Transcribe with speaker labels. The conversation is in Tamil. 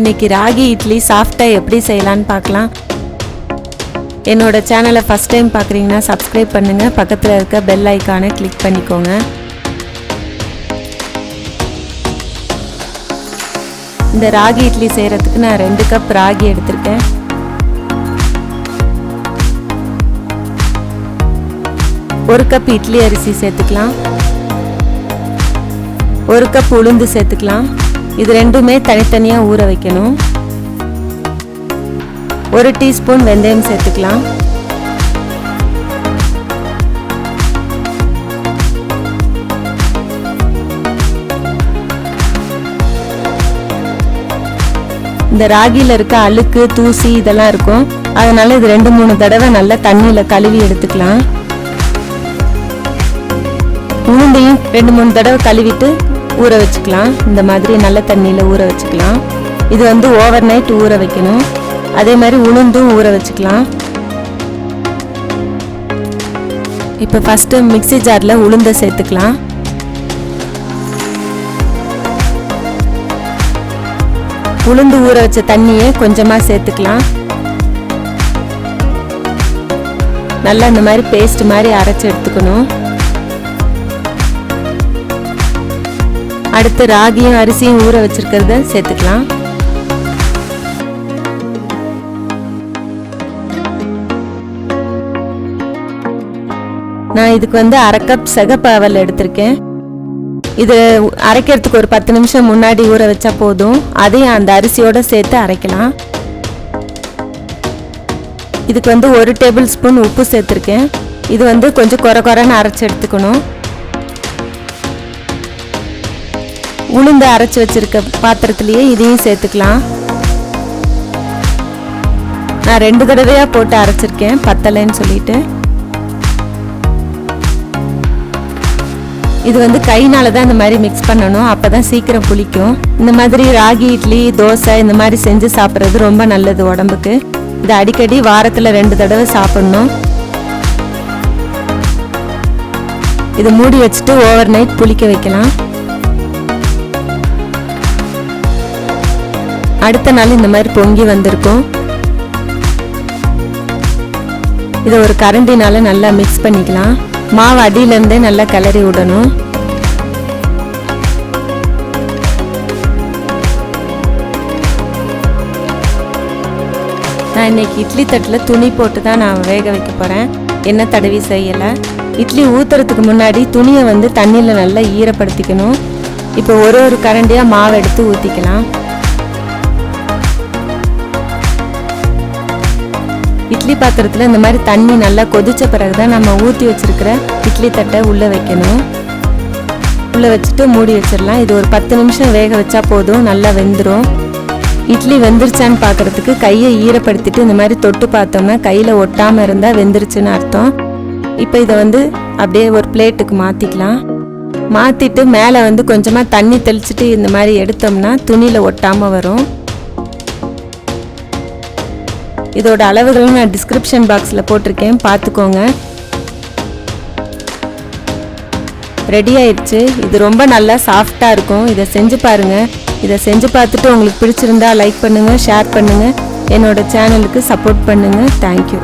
Speaker 1: இன்னைக்கு ராகி இட்லி சாஃப்டாக எப்படி செய்யலான்னு பார்க்கலாம். என்னோட சேனலை ஃபஸ்ட் டைம் பார்க்குறீங்கன்னா சப்ஸ்கிரைப் பண்ணுங்கள் பக்கத்தில் இருக்க பெல் ஐக்கானை கிளிக் பண்ணிக்கோங்க. இந்த ராகி இட்லி செய்கிறதுக்கு நான் ரெண்டு கப் ராகி எடுத்திருக்கேன். ஒரு கப் இட்லி அரிசி சேர்த்துக்கலாம். ஒரு கப் உளுந்து சேர்த்துக்கலாம். இது ரெண்டுமே தனித்தனியாக ஊற வைக்கணும். ஒரு டீஸ்பூன் வெந்தயம் சேர்த்துக்கலாம். இந்த ராகியில் இருக்க அழுக்கு தூசி இதெல்லாம் இருக்கும். அதனால இது ரெண்டு மூணு தடவை நல்லா தண்ணியில் கழுவி எடுத்துக்கலாம். உளுந்தையும் ரெண்டு மூணு தடவை கழுவிட்டு ஊற வச்சுக்கலாம். இந்த மாதிரி நல்ல தண்ணியில் ஊற வச்சுக்கலாம். இது வந்து ஓவர் நைட் ஊற வைக்கணும். அதே மாதிரி உளுந்தும் ஊற வச்சுக்கலாம். இப்போ ஃபஸ்ட்டு மிக்சி ஜாரில் உளுந்தை சேர்த்துக்கலாம். உளுந்து ஊற வச்ச தண்ணியை கொஞ்சமாக சேர்த்துக்கலாம். நல்லா இந்த மாதிரி பேஸ்ட் மாதிரி அரைச்சி எடுத்துக்கணும். அடுத்து ராகியும் அரிசியும் ஊற வச்சிருக்கிறத சேர்த்துக்கலாம். நான் இதுக்கு வந்து அரை கப் சகப்பாவல் எடுத்திருக்கேன். இது அரைக்கிறதுக்கு ஒரு பத்து நிமிஷம் முன்னாடி ஊற வச்சா போதும். அதையும் அந்த அரிசியோடு சேர்த்து அரைக்கலாம். இதுக்கு வந்து ஒரு டேபிள் ஸ்பூன் உப்பு சேர்த்துருக்கேன். இது வந்து கொஞ்சம் குறை குறைன்னு அரைச்சி எடுத்துக்கணும். உளுந்து அரைச்சி வச்சிருக்க பாத்திரத்துலேயே இதையும் சேர்த்துக்கலாம். நான் ரெண்டு தடவையாக போட்டு அரைச்சிருக்கேன் பத்தலைன்னு சொல்லிட்டு. இது வந்து கைனால தான் இந்த மாதிரி மிக்ஸ் பண்ணணும் அப்போ தான் சீக்கிரம் புளிக்கும். இந்த மாதிரி ராகி இட்லி தோசை இந்த மாதிரி செஞ்சு சாப்பிட்றது ரொம்ப நல்லது உடம்புக்கு. இது அடிக்கடி வாரத்தில் ரெண்டு தடவை சாப்பிடணும். இதை மூடி வச்சுட்டு ஓவர் நைட் புளிக்க வைக்கலாம். அடுத்த நாள் இந்த மாதிரி பொங்கி வந்திருக்கும். இதை ஒரு கரண்டினால் நல்லா மிக்ஸ் பண்ணிக்கலாம். மாவு அடியிலேருந்தே நல்லா கிளறி விடணும். நான் இன்னைக்கு இட்லி தட்டில் துணி போட்டு தான் நான் வேக வைக்க போகிறேன் எண்ணெய் தடவி செய்யலை. இட்லி ஊற்றுறதுக்கு முன்னாடி துணியை வந்து தண்ணியில் நல்லா ஈரப்படுத்திக்கணும். இப்போ ஒரு ஒரு கரண்டியாக மாவு எடுத்து ஊற்றிக்கலாம் இட்லி பாத்திரத்தில் இந்த மாதிரி தண்ணி நல்லா கொதித்த பிறகு தான் நம்ம ஊற்றி வச்சுருக்கிற இட்லி தட்டை உள்ளே வைக்கணும். உள்ளே வச்சுட்டு மூடி வச்சிடலாம். இது ஒரு பத்து நிமிஷம் வேக வச்சா போதும். நல்லா வெந்துடும் இட்லி வெந்துருச்சான்னு பார்க்குறதுக்கு கையை ஈரப்படுத்திட்டு இந்த மாதிரி தொட்டு பார்த்தோம்னா கையில் ஒட்டாமல் இருந்தால் வெந்துருச்சுன்னு அர்த்தம். இப்போ இதை வந்து அப்படியே ஒரு பிளேட்டுக்கு மாற்றிக்கலாம் மாற்றிட்டு மேலே வந்து கொஞ்சமாக தண்ணி தெளிச்சுட்டு இந்த மாதிரி எடுத்தோம்னா துணியில் ஒட்டாமல் வரும். இதோட அளவுகளும் நான் டிஸ்கிரிப்ஷன் பாக்ஸில் போட்டிருக்கேன். பார்த்துக்கோங்க. ரெடி ஆயிடுச்சு இது ரொம்ப நல்லா சாஃப்டாக இருக்கும். இதை செஞ்சு பாருங்கள் இதை செஞ்சு பார்த்துட்டு உங்களுக்கு பிடிச்சிருந்தா லைக் பண்ணுங்கள் ஷேர் பண்ணுங்கள் என்னோடய சேனலுக்கு சப்போர்ட் பண்ணுங்கள் தேங்க்யூ